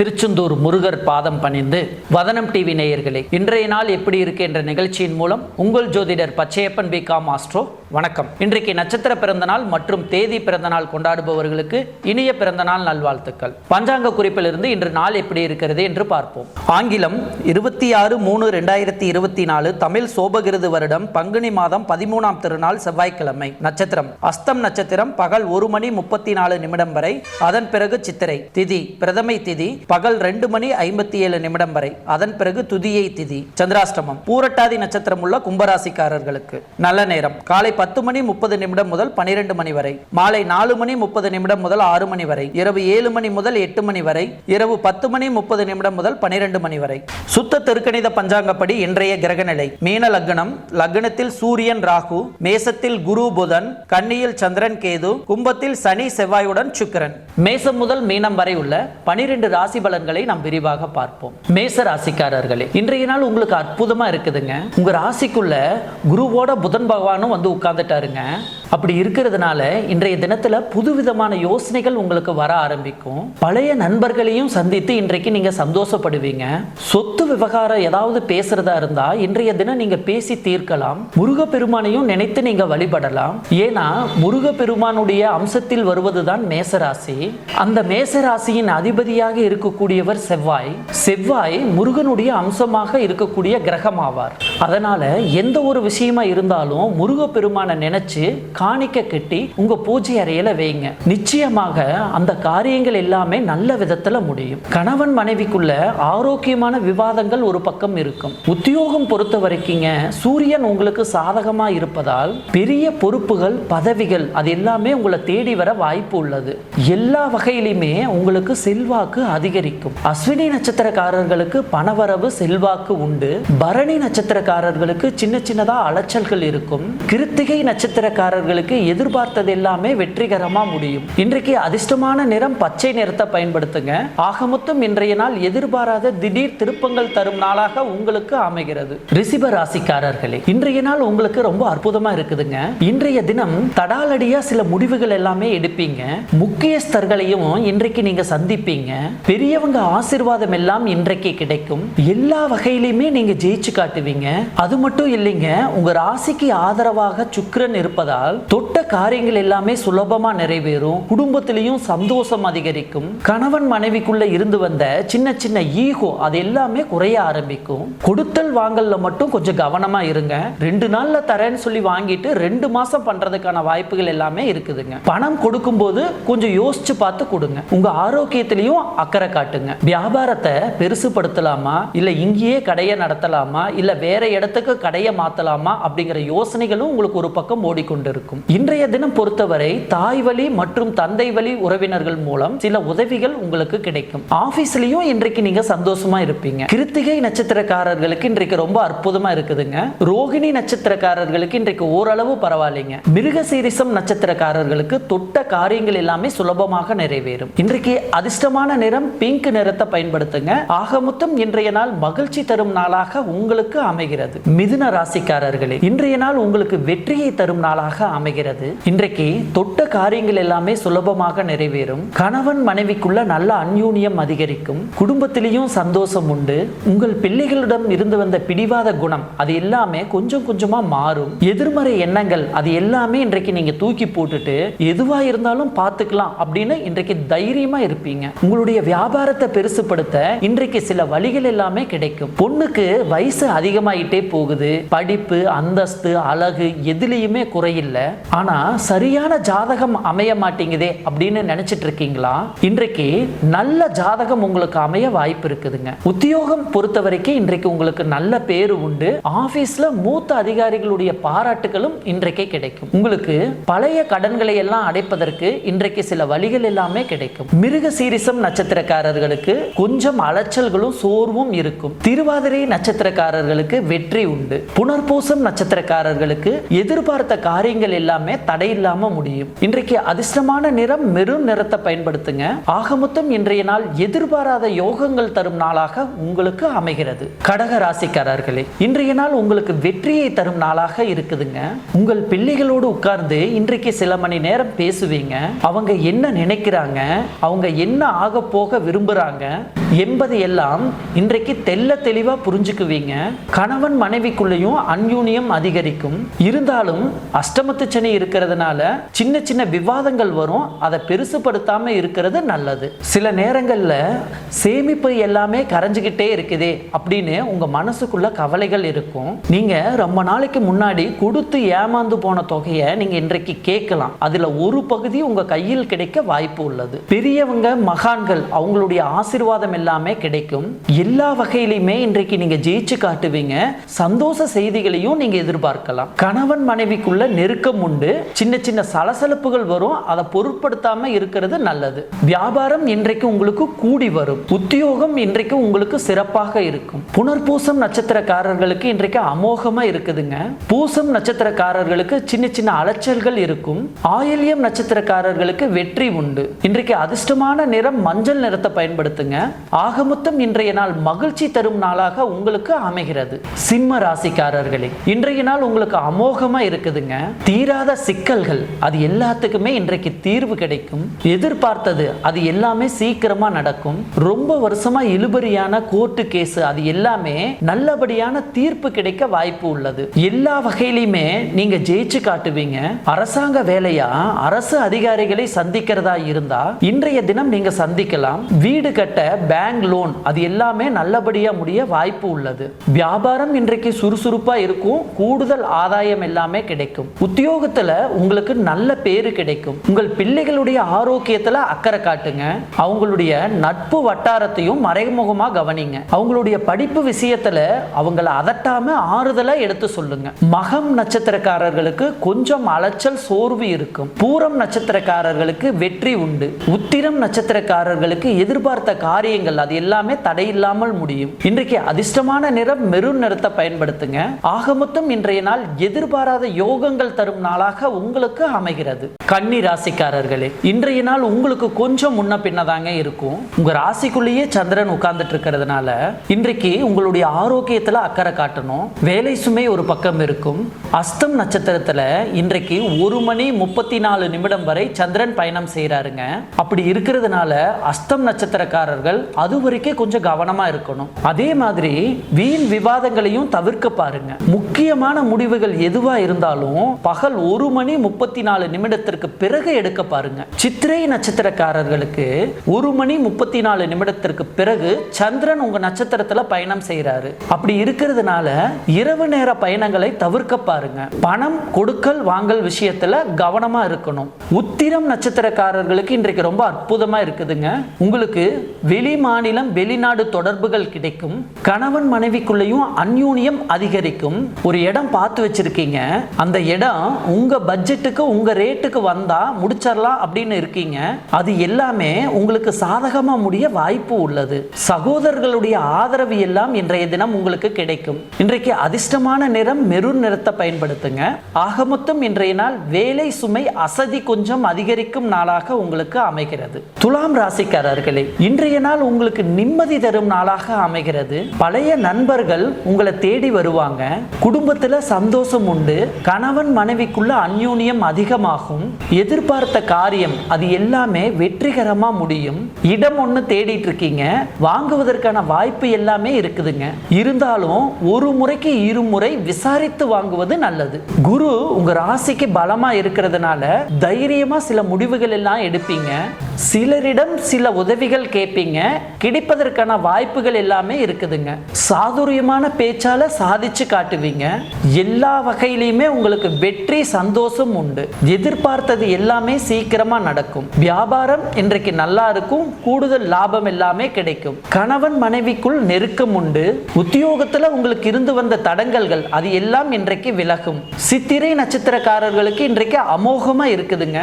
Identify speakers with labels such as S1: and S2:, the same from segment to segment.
S1: திருச்செந்தூர் முருகர் பாதம் பணிந்து வதனம் டிவி நேயர்களே இன்றைய நாள் எப்படி இருக்கு என்ற நிகழ்ச்சியின் மூலம் உங்கள் ஜோதிடர் பச்சையப்பன் பி காம் ஆஸ்ட்ரோ வணக்கம். இன்றைக்கு நட்சத்திர பிறந்தநாள் மற்றும் தேதி பிறந்த நாள் கொண்டாடுபவர்களுக்கு இனிய பிறந்த நாள் நல்வாழ்த்துக்கள். பஞ்சாங்க குறிப்பிலிருந்து இன்று நாள் எப்படி இருக்கிறது என்று பார்ப்போம். ஆங்கிலம் இருபத்தி ஆறு மூணு ரெண்டாயிரத்தி இருபத்தி நாலு தமிழ் சோபகிருது வருடம் பங்குனி மாதம் பதிமூணாம் திருநாள் செவ்வாய்க்கிழமை. நட்சத்திரம் அஸ்தம் நட்சத்திரம் பகல் ஒரு மணி முப்பத்தி நாலு நிமிடம் வரை அதன் பிறகு சித்திரை திதி பிரதமை திதி பகல் ரெண்டு மணி ஐம்பத்தி ஏழு நிமிடம் வரை அதன் பிறகு துதியை திதி. சந்திராஷ்டமம் பூரட்டாதி நட்சத்திரம் உள்ள கும்பராசிக்காரர்களுக்கு நல்ல நேரம். காலை பத்து மணி முப்பது நிமிடம் முதல் பனிரெண்டு மணி வரை. மாலை நாலு மணி முப்பது நிமிடம் முதல் ஆறு மணி வரை. இரவு ஏழு மணி முதல் எட்டு மணி வரை. இரவு பத்து மணி முப்பது நிமிடம் முதல் பனிரெண்டு மணி வரை. சுத்த திருக்கணித பஞ்சாங்கப்படி இன்றைய கிரகநிலை. மீன லக்னம் லக்னத்தில் சூரியன் ராகு மேசத்தில் குரு புதன் கன்னியில் சந்திரன் கேது கும்பத்தில் சனி செவ்வாயுடன் சுக்கிரன். மேசம் முதல் மீனம் வரை உள்ள பனிரெண்டு ராசி பலன்களை நாம் விரிவாக பார்ப்போம். மேச ராசிக்காரர்களே இன்றைய நாள் உங்களுக்கு அற்புதமா இருக்குதுங்க. உங்க ராசிக்குள்ள குருவோட புதன் பகவானும் வந்து உட்கார் உட்காந்துட்டாருங்க அப்படி இருக்கிறதுனால இன்றைய தினத்துல புதுவிதமான யோசனைகள் உங்களுக்கு வர ஆரம்பிக்கும். பழைய நண்பர்களையும் சந்தித்து இன்றைக்கு நீங்க சந்தோஷப்படுவீங்க. சொத்து விவகாரம் ஏதாவது பேசுறதா இருந்தா இன்றைய தினம் நீங்க பேசி தீர்க்கலாம். முருகப்பெருமானையும் நினைத்து நீங்க வழிபடலாம். ஏன்னா முருகப்பெருமானுடைய அம்சத்தில் வருவதுதான் மேசராசி. அந்த மேசராசியின் அதிபதியாக இருக்கக்கூடியவர் செவ்வாய். செவ்வாய் முருகனுடைய அம்சமாக இருக்கக்கூடிய கிரகம் ஆவார் அதனால எந்த ஒரு விஷயமா இருந்தாலும் முருகப்பெருமானை நினைச்சு காணிக்க கட்டி உங்க பூஜை அறையில வைங்க. நிச்சயமாக அந்த காரியங்கள் எல்லாமே நல்ல விதத்துல முடியும். கணவன் மனைவிக்குள்ள ஆரோக்கியமான விவாதங்கள் ஒரு பக்கம் இருக்கும். உத்தியோகம் பொறுத்த வரைக்குங்க சூரியன் உங்களுக்கு சாதகமா இருப்பதால் பெரிய பொறுப்புகள் பதவிகள் அது எல்லாமே உங்களை தேடி வர வாய்ப்பு உள்ளது. எல்லா வகையிலுமே உங்களுக்கு செல்வாக்கு அதிகரிக்கும். அஸ்வினி நட்சத்திரக்காரர்களுக்கு பணவரவு செல்வாக்கு உண்டு. பரணி நட்சத்திரக்காரர்களுக்கு சின்ன சின்னதா அலைச்சல்கள் இருக்கும். கிருத்திகை நட்சத்திரக்காரர்கள் அவர்களுக்கு எதிர்பார்த்தது எல்லாமே வெற்றிகரமா முடியும். இன்றைக்கு அதிர்ஷ்டமான நிறம் பச்சை நிறத்தை பயன்படுத்துங்க. ஆக மொத்தம் இன்றைய நாள் எதிர்பாராத திடீர் திருப்பங்கள் தரும் நாளாக உங்களுக்கு அமைகிறது. ரிசிப ராசிக்காரர்களே இன்றைய நாள் உங்களுக்கு ரொம்ப அற்புதமா இருக்குதுங்க. இன்றைய தினம் தடாலடியா சில முடிவுகள் எல்லாமே எடுப்பீங்க. முக்கியஸ்தர்களையும் இன்றைக்கு நீங்க சந்திப்பீங்க. பெரியவங்க ஆசிர்வாதம் எல்லாம் இன்றைக்கு கிடைக்கும். எல்லா வகையிலுமே நீங்க ஜெயிச்சு காட்டுவீங்க. அது மட்டும் இல்லைங்க உங்க ராசிக்கு ஆதரவாக சுக்கிரன் இருப்பதால் தொட்ட காரியங்கள் எல்லாமே சுலபமா நிறைவேறும் குடும்பத்திலையும் சந்தோஷம் அதிகரிக்கும். கணவன் மனைவிக்குள்ள இருந்து வந்த சின்ன சின்ன ஈகோ அது எல்லாமே குறைய ஆரம்பிக்கும். கொடுத்தல் வாங்கல்ல மட்டும் கொஞ்சம் கவனமா இருங்க. ரெண்டு நாள்ல தரேன்னு சொல்லி வாங்கிட்டு ரெண்டு மாசம் பண்றதுக்கான வாய்ப்புகள் எல்லாமே இருக்குதுங்க. பணம் கொடுக்கும்போது கொஞ்சம் யோசிச்சு பார்த்து கொடுங்க. உங்க ஆரோக்கியத்திலையும் அக்கறை காட்டுங்க. வியாபாரத்தை பெருசுபடுத்தலாமா? இல்ல இங்கேயே கடையை நடத்தலாமா? இல்ல வேற இடத்துக்கு கடையை மாத்தலாமா? அப்படிங்கிற யோசனைகளும் உங்களுக்கு ஒரு பக்கம் இருக்கும். இன்றைய தினம் பொறுத்தவரை தாய் வழி மற்றும் தந்தை வழி உறவினர்கள் மூலம் சில உதவிகள் உங்களுக்கு கிடைக்கும். ஆபீஸ்லயும் இன்றைக்கு நீங்க சந்தோஷமா இருப்பீங்க. கிருத்திகை நட்சத்திரக்காரர்களுக்கு இன்றைக்கு ரொம்ப அற்புதமா இருக்குதுங்க. ரோகிணி நட்சத்திரக்காரர்களுக்கு இன்றைக்கு ஓரளவு பரவாயில்லைங்க. மிருகசீரிசம் நட்சத்திரக்காரர்களுக்கு தொட்ட காரியங்கள் எல்லாமே சுலபமாக நிறைவேறும். இன்றைக்கு அதிர்ஷ்டமான நிறம் பிங்க் நிறத்தை பயன்படுத்துங்க. ஆக மொத்தம் இன்றைய நாள் மகிழ்ச்சி தரும் நாளாக உங்களுக்கு அமைகிறது. மிதுன ராசிக்காரர்களே இன்றைய நாள் உங்களுக்கு வெற்றியை தரும் நாளாக அமைகிறது இன்றைக்கு தொட்ட காரியங்கள் எல்லாமே சுலபமாக நிறைவேறும். கணவன் மனைவிக்குள்ள நல்ல அந்யூனியம் அதிகரிக்கும். குடும்பத்திலையும் சந்தோஷம் உண்டு. உங்கள் பிள்ளைகளிடம் இருந்து வந்த பிடிவாத குணம் அது எல்லாமே கொஞ்சம் கொஞ்சமா மாறும். எதிர்மறை எண்ணங்கள் அது எல்லாமே இன்றைக்கு நீங்க தூக்கி போட்டுட்டு எதுவா இருந்தாலும் பார்த்துக்கலாம் அப்படின்னு இன்றைக்கு தைரியமா இருப்பீங்க. உங்களுடைய வியாபாரத்தை பெருசுப்படுத்த இன்றைக்கு சில வழிகள் எல்லாமே கிடைக்கும். பொண்ணுக்கு வயசு அதிகமாயிட்டே போகுது. படிப்பு அந்தஸ்து அழகு எதுலேயுமே குறையில்லை. ஆனா சரியான ஜாதகம் அமைய மாட்டேங்குதே அப்படின்னு நினைச்சிட்டு இருக்கீங்களா? இன்றைக்கு நல்ல ஜாதகம் உங்களுக்கு அமைய வாய்ப்பு இருக்குதுங்க. உத்தியோகம் பொறுத்த வரைக்கும் இன்றைக்கு உங்களுக்கு நல்ல பேரு உண்டு. ஆபீஸ்ல மூத்த அதிகாரிகளுடைய பாராட்டுகளும் இன்றைக்கே கிடைக்கும். உங்களுக்கு பழைய கடன்களை எல்லாம் அடைப்பதற்கு இன்றைக்கு சில வழிகள் எல்லாமே கிடைக்கும். மிருக சீரிசம் நட்சத்திரக்காரர்களுக்கு கொஞ்சம் அலைச்சல்களும் சோர்வும் இருக்கும். திருவாதிரை நட்சத்திரக்காரர்களுக்கு வெற்றி உண்டு. புனர்பூசம் நட்சத்திரக்காரர்களுக்கு எதிர்பார்த்த காரியங்கள் வேலைகள் எல்லாமே தடை இல்லாம முடியும். இன்றைக்கு அதிர்ஷ்டமான நிறம் மெரூன் நிறத்தை பயன்படுத்துங்க. ஆகமொத்தம் இன்றைய நாள் எதிர்பாராத யோகங்கள் தரும் நாளாக உங்களுக்கு அமைகிறது. கடக ராசிக்காரர்களே இன்றைய நாள் உங்களுக்கு வெற்றியை தரும் நாளாக இருக்குதுங்க. உங்கள் பிள்ளைகளோடு உட்கார்ந்து இன்றைக்கு சில மணி நேரம் பேசுவீங்க. அவங்க என்ன நினைக்கிறாங்க? அவங்க என்ன ஆக போக விரும்புறாங்க? என்பதை எல்லாம் இன்றைக்கு தெல்ல தெளிவா புரிஞ்சுக்குவீங்க. கணவன் மனைவிக்குள்ளேயும் அன்யூனியம் அதிகரிக்கும். இருந்தாலும் அஷ்டமத்து சனி இருக்கிறதுனால சின்ன சின்ன விவாதங்கள் வரும். அதை பெருசுப்படுத்தாம இருக்கிறது நல்லது. சில நேரங்களில் சேமிப்பு எல்லாமே கரைஞ்சிக்கிட்டே இருக்குதே அப்படின்னு உங்க மனசுக்குள்ள கவலைகள் இருக்கும். நீங்க ரொம்ப நாளைக்கு முன்னாடி கொடுத்து ஏமாந்து போன தொகையை நீங்க இன்றைக்கு கேட்கலாம். அதுல ஒரு பகுதி உங்க கையில் கிடைக்க வாய்ப்பு உள்ளது. பெரியவங்க மகான்கள் அவங்களுடைய ஆசீர்வாதம் எல்லாமே கிடைக்கும். எல்லா வகையிலுமே இன்றைக்கு நீங்க ஜெயிச்சு காட்டுவீங்க. சந்தோஷ செய்திகளையும் நீங்க எதிர்பார்க்கலாம். கணவன் மனைவிக்குள்ள நெருக்க நெருக்கம் உண்டு. சின்ன சின்ன சலசலப்புகள் வரும். அதை பொருட்படுத்தாம இருக்கிறது நல்லது. வியாபாரம் இன்றைக்கு உங்களுக்கு கூடி வரும். உத்தியோகம் இன்றைக்கு உங்களுக்கு சிறப்பாக இருக்கும். புனர்பூசம் நட்சத்திரக்காரர்களுக்கு இன்றைக்கு அமோகமா இருக்குதுங்க. பூசம் நட்சத்திரக்காரர்களுக்கு சின்ன சின்ன அலைச்சல்கள் இருக்கும். ஆயில்யம் நட்சத்திரக்காரர்களுக்கு வெற்றி உண்டு. இன்றைக்கு அதிர்ஷ்டமான நிறம் மஞ்சள் நிறத்தை பயன்படுத்துங்க. ஆகமொத்தம் இன்றைய நாள் மகிழ்ச்சி தரும் நாளாக உங்களுக்கு அமைகிறது. சிம்ம ராசிக்காரர்களே இன்றைய நாள் உங்களுக்கு அமோகமா இருக்குதுங்க. தீ தீராத சிக்கல்கள் அது எல்லாத்துக்குமே இன்றைக்கு தீர்வு கிடைக்கும். எதிர்பார்த்தது அது எல்லாமே சீக்கிரமா நடக்கும். ரொம்ப வருஷமா இழுபறியான கோர்ட்டு கேஸ் அது எல்லாமே நல்லபடியான தீர்ப்பு கிடைக்க வாய்ப்பு உள்ளது. எல்லா வகையிலுமே நீங்க ஜெயிச்சு காட்டுவீங்க. அரசாங்க வேலையா? அரசு அதிகாரிகளை சந்திக்கிறதா இருந்தா இன்றைய தினம் நீங்க சந்திக்கலாம். வீடு கட்ட பேங்க் லோன் அது எல்லாமே நல்லபடியா முடிய வாய்ப்பு உள்ளது. வியாபாரம் இன்றைக்கு சுறுசுறுப்பா இருக்கும். கூடுதல் ஆதாயம் எல்லாமே கிடைக்கும். உத்தியோகத்துல உங்களுக்கு நல்ல பேரு கிடைக்கும். உங்கள் பிள்ளைகளுடைய ஆரோக்கியத்துல அக்கறை காட்டுங்க. அவங்களுடைய நட்பு வட்டாரத்தையும் மறைமுகமா கவனிங்க. அவங்களுடைய படிப்பு விஷயத்துல அவங்கள அதட்டாம ஆறுதலா எடுத்து சொல்லுங்க. மகம் நட்சத்திரக்காரர்களுக்கு கொஞ்சம் அலைச்சல் சோர்வு இருக்கும். பூரம் நட்சத்திரக்காரர்களுக்கு வெற்றி உண்டு. உத்திரம் நட்சத்திரக்காரர்களுக்கு எதிர்பார்த்த காரியங்கள் அது எல்லாமே தடையில்லாமல் முடியும். இன்றைக்கு அதிர்ஷ்டமான நிறம் மெருன் நிறத்தை பயன்படுத்துங்க. ஆக மொத்தம் இன்றைய நாள் எதிர்பாராத யோகங்கள் தரும் நாளாக உங்களுக்கு அமைகிறது. கன்னி ராசிக்காரர்களே இன்றைய நாள் உங்களுக்கு கொஞ்சம் முன்ன பின்னதாங்க இருக்கும். உங்க ராசிக்குள்ளேயே சந்திரன் உட்கார்ந்துட்டு இருக்கிறதுனால இன்றைக்கு உங்களுடைய ஆரோக்கியத்துல அக்கறை காட்டணும். வேலை சுமை ஒரு பக்கம் இருக்கும். அஸ்தம் நட்சத்திரத்துல இன்றைக்கு ஒரு மணி முப்பத்தி நாலு நிமிடம் வரை சந்திரன் பயணம் செய்யறாருங்க அப்படி இருக்கிறதுனால அஸ்தம் நட்சத்திரக்காரர்கள் அது வரைக்கும் கொஞ்சம் கவனமா இருக்கணும். அதே மாதிரி வீண் விவாதங்களையும் தவிர்க்க பாருங்க. முக்கியமான முடிவுகள் எதுவா இருந்தாலும் பகல் ஒரு மணி முப்பத்தி நாலு நிமிடத்திற்கு பிறகு எடுக்க பாருங்க. சித்திரை நட்சத்திரக்காரர்களுக்கு ஒரு மணி முப்பத்தி நாலு நிமிடத்திற்கு பிறகு சந்திரன் உங்க நட்சத்திரத்துல பயணம் செய்யறாரு அப்படி இருக்கிறதுனால இரவு நேர பயணங்களை தவிர்க்க பாருங்க. பணம் கொடுக்கல் வாங்கல் விஷயத்துல கவனமா இருக்கணும். உத்திரம் நட்சத்திரக்காரர்களுக்கு இன்றைக்கு ரொம்ப அற்புதமா இருக்குதுங்க. உங்களுக்கு வெளி மாநிலம் வெளிநாடு தொடர்புகள் கிடைக்கும். கணவன் மனைவிக்குள்ளேயும் அந்யூனியம் அதிகரிக்கும். ஒரு இடம் பார்த்து வச்சிருக்கீங்க. அந்த இடம் உங்க பட்ஜெட்டுக்கு உங்க ரேட்டுக்கு வந்தா முடிச்சிடலாம் அப்படின்னு இருக்கீங்க. அது எல்லாமே உங்களுக்கு சாதகமா முடிய வாய்ப்பு உள்ளது. சகோதரர்களுடைய ஆதரவு எல்லாம் இன்றைய தினம் உங்களுக்கு கிடைக்கும். இன்றைக்கு அதிர்ஷ்டமான நிறம் மெரூன் நிறத்தை பயன்படுத்துங்க. ஆக மொத்தம் இன்றைய நாள் வேலை சுமை அசதி கொஞ்சம் அதிகரிக்கும் நாளாக உங்களுக்கு அமைகிறது. துலாம் ராசிக்காரர்களே இன்றைய நாள் உங்களுக்கு நிம்மதி தரும் நாளாக அமைகிறது. பழைய நண்பர்கள் உங்களை தேடி வருவாங்க. குடும்பத்தில் சந்தோஷம் உண்டு. கணவன் மனைவி மனைவிக்குள்ள அந்யூன்யம் அதிகமாகும். எதிர்பார்த்த காரியம் அது எல்லாமே வெற்றிகரமா முடியும். இடம் ஒன்று தேடிட்டு இருக்கீங்க. வாங்குவதற்கான வாய்ப்பு எல்லாமே இருக்குதுங்க. இருந்தாலும் ஒரு முறைக்கு இருமுறை விசாரித்து வாங்குவது நல்லது. குரு உங்க ராசிக்கு பலமா இருக்கிறதுனால தைரியமா சில முடிவுகள் எல்லாம் எடுப்பீங்க. சிலரிடம் சில உதவிகள் கேட்பீங்க. கிடைப்பதற்கான வாய்ப்புகள் எல்லாமே இருக்குதுங்க. சாதுரியமான பேச்சால சாதிச்சு காட்டுவீங்க. எல்லா வகையிலையுமே உங்களுக்கு வெற்றி சந்தோஷம் உண்டு. எதிர்பார்த்தது எல்லாமே சீக்கிரமா நடக்கும். வியாபாரம் இன்றைக்கு நல்லா இருக்கும் கூடுதல் லாபம் எல்லாமே கிடைக்கும். கணவன் மனைவிக்குள் நெருக்கம் உண்டு. உத்தியோகத்துல உங்களுக்கு இருந்து வந்த தடங்கல்கள் அது எல்லாம் இன்றைக்கு விலகும். சித்திரை நட்சத்திரக்காரர்களுக்கு இன்றைக்கு அமோகமா இருக்குதுங்க.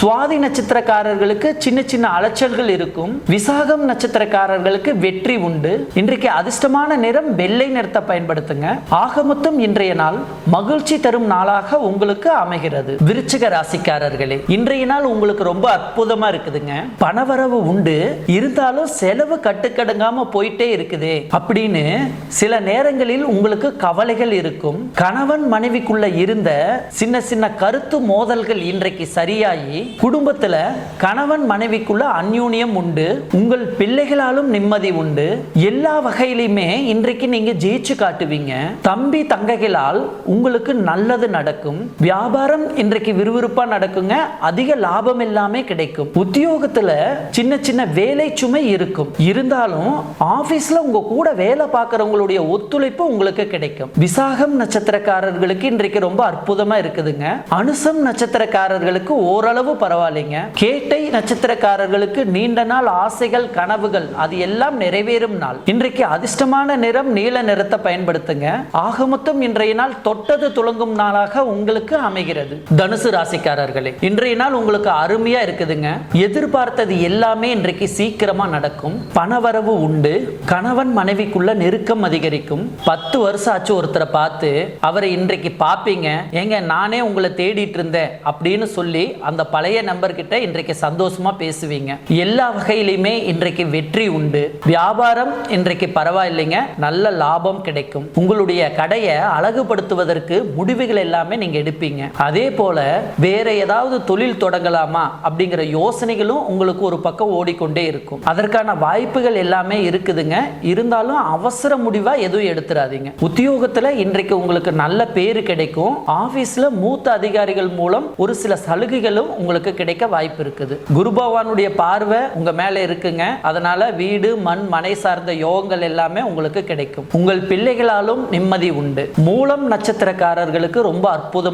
S1: சுவாதி நட்சத்திரக்காரர்களுக்கு சின்ன சின்ன அலைச்சல்கள் இருக்கும். விசாகம் நட்சத்திரக்காரர்களுக்கு வெற்றி உண்டு. இன்றைக்கு அதிர்ஷ்டமான நிறம் வெள்ளை நிறத்தை பயன்படுத்துங்க. ஆக மொத்தம் இன்றைய நாள் மகிழ்ச்சி தரும் நாளாக உங்க உங்களுக்கு அமைகிறது. விருச்சிக ராசிக்காரர்களே இன்றைய நாள் உங்களுக்கு ரொம்ப அற்புதமா இருக்குதுங்க. பணவரவு உண்டு. இருந்தாலும் செலவு கட்டுக்கடங்காம போயிட்டே இருக்குது. அப்படின்னு சில நேரங்களில் உங்களுக்கு கவலைகள் இருக்கும். கணவன் மனைவிக்குள்ள இருந்த சின்ன சின்ன கருத்து மோதல்கள் இன்றைக்கு சரியாகி குடும்பத்துல கணவன் மனைவிக்குள்ள அந்யூனியம் உண்டு. உங்கள் பிள்ளைகளாலும் நிம்மதி உண்டு. எல்லா வகையிலுமே இன்றைக்கு நீங்க ஜெயிச்சு காட்டுவீங்க. தம்பி தங்கைகளால் உங்களுக்கு நல்லது நடக்கும். வியாபாரம் இன்றைக்கு விறுவிறுப்பா நடக்குங்க. அதிக லாபம் எல்லாமே கிடைக்கும். உத்தியோகத்துல சின்ன சின்ன வேலை சுமை இருக்கும். இருந்தாலும் ஆபீஸ்ல உங்க கூட வேலை பார்க்கறவங்களுடைய ஒத்துழைப்பு உங்களுக்கு கிடைக்கும். விசாகம் நட்சத்திரக்காரர்களுக்கு இன்றைக்கு ரொம்ப அற்புதமா இருக்குதுங்க. அனுசம் நட்சத்திரக்காரர்களுக்கு ஓரளவு பரவாயில்லைங்க. கேட்டை நட்சத்திரக்காரர்களுக்கு நீண்ட நாள் ஆசைகள் கனவுகள் அது எல்லாம் நிறைவேறும் நாள். இன்றைக்கு அதிர்ஷ்டமான நிறம் நீல நிறத்தை பயன்படுத்துங்க. ஆக மொத்தம் இன்றைய நாள் தொட்டது துளங்கும் நாளாக உங்களுக்கு அமைகிறது. தனுசு ராசிக்காரர்களே இன்றைய நாள் உங்களுக்கு அருமையா இருக்குதுங்க. எதிர்பார்த்தது எல்லாமே இன்றைக்கு சீக்கிரமா நடக்கும். பணவரவு உண்டு. கணவன் மனைவிக்குள்ள நெருக்கம் அதிகரிக்கும். பத்து வருஷம் ஆச்சு ஒருத்தரை பார்த்து அவரை இன்றைக்கு பார்ப்பீங்க. ஏங்க நானே உங்களை தேடிட்டு இருந்தேன் அப்படின்னு சொல்லி அந்த பழைய நம்பர் கிட்ட இன்றைக்கு சந்தோஷமா பேசுவீங்க. எல்லா வகையிலுமே இன்றைக்கு வெற்றி உண்டு. வியாபாரம் இன்றைக்கு பரவாயில்லைங்க. நல்ல லாபம் கிடைக்கும். உங்களுடைய கடையை அழகுபடுத்துவதற்கு முடிவுகள் எல்லாமே நீங்க எடுப்பீங்க. அதே போல வேற ஏதாவது தொழில் தொடங்கலாமா அப்படிங்கிற யோசனைகளும் உங்களுக்கு ஒரு பக்கம் ஓடிக்கொண்டே இருக்கும். அதற்கான வாய்ப்புகள் எல்லாமே இருக்குதுங்க. இருந்தாலும் அவசர முடிவா எதுவும் எடுத்துடாதீங்க உத்தியோகத்துல இன்றைக்கு உங்களுக்கு நல்ல பேரு கிடைக்கும். ஆபீஸ்ல மூத்த அதிகாரிகள் மூலம் ஒரு சில சலுகைகளும் உங்களுக்கு கிடைக்க வாய்ப்பு இருக்குது. குரு பகவானுடைய பார்வை உங்க மேல இருக்குங்க. அதனால வீடு மண் மனை சார்ந்த யோகங்கள் எல்லாமே உங்களுக்கு கிடைக்கும். உங்கள் பிள்ளைகளாலும் நிம்மதி உண்டு. மூலம் நட்சத்திரக்காரர்களுக்கு ரொம்ப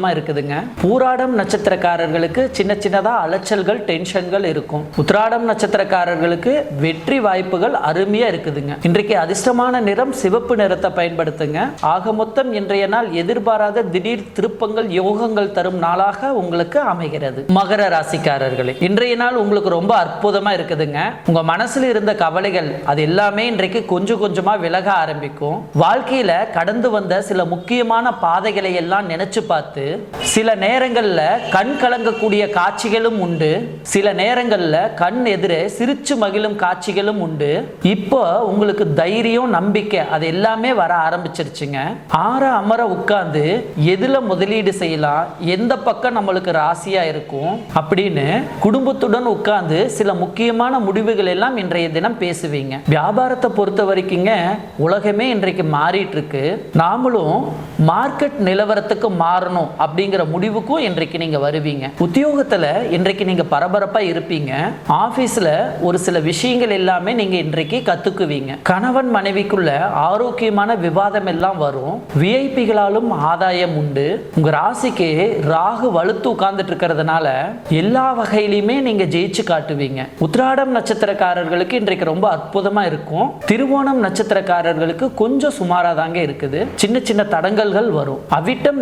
S1: அற்புதமா இருக்குதுங்க. பூராடம் நட்சத்திரக்காரர்களுக்கு சின்ன சின்னதாக அலைச்சல்கள் டென்ஷன்கள் இருக்கும். உத்ராடம் நட்சத்திரக்காரர்களுக்கு வெற்றி வாய்ப்புகள் அருமையாக இருக்குதுங்க. இன்றைக்கு அதிர்ஷ்டமான நிறம் சிவப்பு நிறத்தை பயன்படுத்துங்க. ஆக மொத்தம் இன்றைய நாள் எதிர்பாராத திடீர் திருப்பங்கள் யோகங்கள் தரும் நாளாக உங்களுக்கு அமைகிறது. மகர ராசிக்காரர்களே இன்றைய நாள் உங்களுக்கு ரொம்ப அற்புதமா இருக்குதுங்க. உங்க மனசுல இருந்த கவலைகள் அது எல்லாமே இன்றைக்கு கொஞ்சம் கொஞ்சமா விலக ஆரம்பிக்கும். வாழ்க்கையில கடந்து வந்த சில முக்கியமான பாதைகளை எல்லாம் நினைச்சு பார்த்து சில நேரங்களில் கண் கலங்கக்கூடிய காட்சிகளும் உண்டு. சில நேரங்களில் கண் எதிரே சிரிச்சு மகிழும் காட்சிகளும் உண்டு. இப்போ உங்களுக்கு தைரியம் நம்பிக்கை அது எல்லாமே வர ஆரம்பிச்சிருச்சுங்க. ஆற அமர உட்கார்ந்து எதுல முதலீடு செய்யலாம் எந்த பக்கம் நம்மளுக்கு ராசியா இருக்கும் அப்படின்னு குடும்பத்துடன் உட்கார்ந்து சில முக்கியமான முடிவுகள் எல்லாம் இன்றைய தினம் பேசுவீங்க. வியாபாரத்தை பொறுத்த வரைக்குங்க உலகமே இன்றைக்கு மாறிட்டு இருக்கு. நாமளும் மார்க்கெட் நிலவரத்துக்கு மாறணும். அப்படிங்கிற முடிவுக்கும் இன்றைக்கு நீங்க வருவீங்க. உத்தியோகத்துல இன்றைக்கு நீங்க பரபரப்பா இருப்பீங்க. ஆபீஸ்ல ஒரு சில விஷயங்கள் எல்லாமே நீங்க இன்றைக்கு கத்துக்குவீங்க. கணவன் மனைவிக்குள்ள ஆரோக்கியமான விவாதம் எல்லாம் வரும். விஐபிகளாலும் ஆதாயம் உண்டு. உங்க ராசிக்கு ராகு வலுத்து உட்கார்ந்துட்டு இருக்கிறதுனால எல்லா வகையிலுமே நீங்க ஜெயிச்சு காட்டுவீங்க. உத்ராடம் நட்சத்திரக்காரர்களுக்கு இன்றைக்கு ரொம்ப அற்புதமா இருக்கும். திருவோணம் நட்சத்திரக்காரர்களுக்கு கொஞ்சம் சுமாரா தாங்க இருக்குது. சின்ன சின்ன தடங்கல்கள் வரும். அவிட்டம்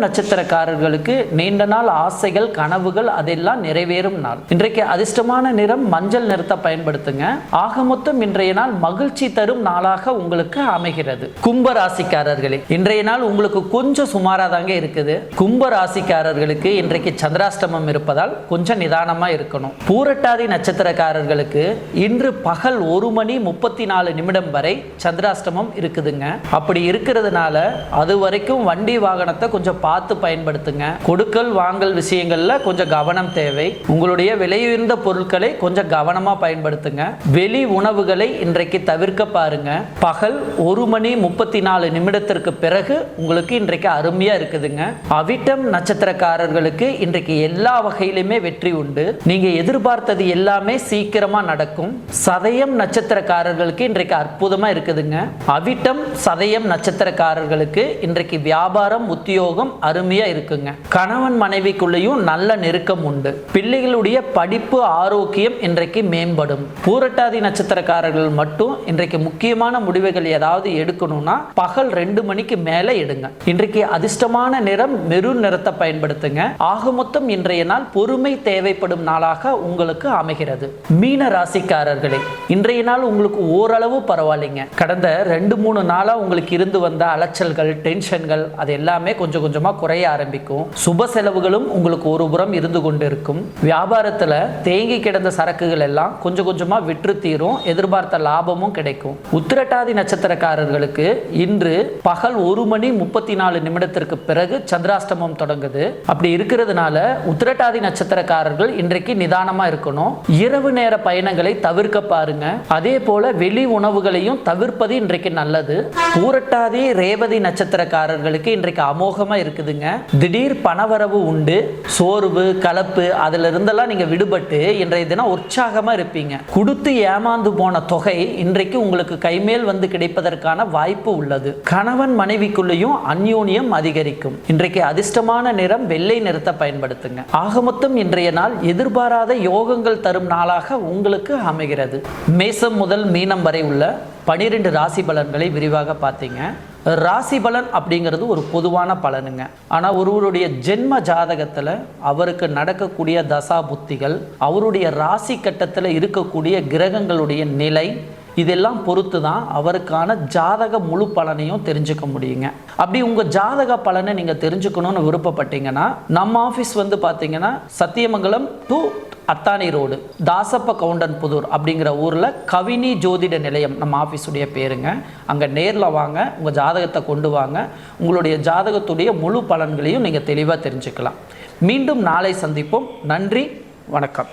S1: நட்சத்திரக்காரர்களுக்கு நீண்ட நாள் ஆசைகள் கனவுகள் அதெல்லாம் நிறைவேறும் நாள். இன்றைக்கு அதிர்ஷ்டமான நிறம் மஞ்சள் நிறத்தை பயன்படுத்துங்க. ஆக மொத்தம் இன்றைய நாள் மகிழ்ச்சி தரும் நாளாக உங்களுக்கு அமைகிறது. கும்ப ராசிக்காரர்களே இன்றைய நாள் உங்களுக்கு கொஞ்சம் சுமாரா தாங்க இருக்குது. கும்ப ராசிக்காரர்களுக்கு இன்றைக்கு சந்திராஷ்டமம் இருப்பதால் கொஞ்சம் நிதானமா இருக்கணும். பூரட்டாதி நட்சத்திரக்காரர்களுக்கு இன்று பகல் ஒரு மணி முப்பத்தி நாலு நிமிடம் வரை சந்திராஷ்டமம் இருக்குதுங்க. அப்படி இருக்கிறதுனால அது வரைக்கும் வண்டி வாகனத்தை கொஞ்சம் பார்த்து பயன்படுத்துங்க. கொடுக்கல் வாங்கல் விஷயங்கள்ல கொஞ்சம் கவனம் தேவை. உங்களுடைய விலையுயர்ந்த பொருட்களை கொஞ்சம் கவனமா பயன்படுத்துங்க. வெளி உணவுகளை இன்றைக்கு தவிர்க்க பாருங்க. பகல் ஒரு மணி முப்பத்தி நாலு நிமிடத்திற்கு பிறகு உங்களுக்கு இன்றைக்கு அருமையா இருக்குதுங்க. அவிட்டம் நட்சத்திரக்காரர்களுக்கு இன்றைக்கு எல்லா வகையிலுமே வெற்றி உண்டு. நீங்க எதிர்பார்த்தது எல்லாமே சீக்கிரமா நடக்கும். சதயம் நட்சத்திரக்காரர்களுக்கு இன்றைக்கு அற்புதமா இருக்குதுங்க. அவிட்டம் சதயம் நட்சத்திரக்காரர்களுக்கு இன்றைக்கு வியாபாரம் உத்தியோகம் அருமையா இருக்குங்க. கணவன் மனைவிக்குள்ளேயும் நல்ல நெருக்கம் உண்டு. பிள்ளைகளுடைய படிப்பு ஆரோக்கியம் இன்றைக்கு மேம்படும். பூரட்டாதி நட்சத்திரக்காரர்கள் மட்டும் இன்றைக்கு முக்கியமான முடிவுகள் ஏதாவது எடுக்கணும்னா பகல் ரெண்டு மணிக்கு மேல எடுங்க. இன்றைக்கு அதிர்ஷ்டமான நிறம் மெரூன் நிறத்தை பயன்படுத்துங்க. ஆக மொத்தம் இன்றைய நாள் பொறுமை தேவைப்படும் நாளாக உங்களுக்கு அமைகிறது. மீன ராசிக்காரர்களே இன்றைய நாள் உங்களுக்கு ஓரளவு பரவாயில்லைங்க. கடந்த ரெண்டு மூணு நாளா உங்களுக்கு இருந்து வந்த அலைச்சல்கள் டென்ஷன்கள் அது எல்லாமே கொஞ்சம் கொஞ்சமா குறைய ஆரம்பிக்கும். இருக்கும். சுப செலவுகளும் உங்களுக்கு ஒரு புறம் இருந்து கொண்டு இருக்கும் வியாபாரத்தில் தேங்கி கிடந்த சரக்குகள் எல்லாம் கொஞ்சம் கொஞ்சமாக விற்று தீரும். எதிர்பார்த்த லாபமும் கிடைக்கும். உத்திரட்டாதி நட்சத்திரக்காரர்களுக்கு இன்று பகல் ஒரு மணி முப்பத்தி நாலு நிமிடத்திற்கு பிறகு சந்திராஷ்டமம் தொடங்குது. அப்படி இருக்கிறதுனால உத்திரட்டாதி நட்சத்திரக்காரர்கள் இன்றைக்கு நிதானமா இருக்கணும். இரவு நேர பயணங்களை தவிர்க்க பாருங்க. அதே போல வெளி உணவுகளையும் தவிர்ப்பது இன்றைக்கு நல்லது. பூரட்டாதி ரேவதி நட்சத்திரக்காரர்களுக்கு இன்றைக்கு அமோகமா இருக்குதுங்க. திடீர் பணவரவு உண்டு சோர்வு கலப்பு அதுல இருந்தெல்லாம் நீங்க விடுபட்டு இன்றைய தினம் உற்சாகமா இருப்பீங்க. கொடுத்து ஏமாந்து போன தொகை இன்றைக்கு உங்களுக்கு கைமேல் வந்து கிடைப்பதற்கான வாய்ப்பு உள்ளது. கணவன் மனைவிக்குள்ளேயும் அந்யோன்யம் அதிகரிக்கும். இன்றைக்கு அதிர்ஷ்டமான நிறம் வெள்ளை நிறத்தை பயன்படுத்துங்க. ஆக மொத்தம் இன்றைய நாள் எதிர்பாராத யோகங்கள் தரும் நாளாக உங்களுக்கு அமைகிறது. மேசம் முதல் மீனம் வரை உள்ள பனிரெண்டு ராசி பலன்களை விரிவாக பார்த்தீங்க. ராசி பலன் அப்படிங்கிறது ஒரு பொதுவான பலனுங்க. ஆனால் ஒருவருடைய ஜென்ம ஜாதகத்தில் அவருக்கு நடக்கக்கூடிய தசா புத்திகள் அவருடைய ராசி கட்டத்தில் இருக்கக்கூடிய கிரகங்களுடைய நிலை இதெல்லாம் பொறுத்து தான் அவருக்கான ஜாதக முழு பலனையும் தெரிஞ்சுக்க முடியுங்க. அப்படி உங்கள் ஜாதக பலனை நீங்கள் தெரிஞ்சுக்கணும்னு விருப்பப்பட்டீங்கன்னா நம்ம ஆஃபீஸ் வந்து பார்த்தீங்கன்னா சத்தியமங்கலம் டு அத்தானி ரோடு தாசப்ப கவுண்டன் புதூர் அப்படிங்கிற ஊரில் கவினி ஜோதிட நிலையம் நம்ம ஆஃபீஸுடைய பேருங்க. அங்கே நேரில் வாங்க உங்கள் ஜாதகத்தை கொண்டு வாங்க. உங்களுடைய ஜாதகத்துடைய முழு பலன்களையும் நீங்கள் தெளிவாக தெரிஞ்சுக்கலாம். மீண்டும் நாளை சந்திப்போம். நன்றி வணக்கம்.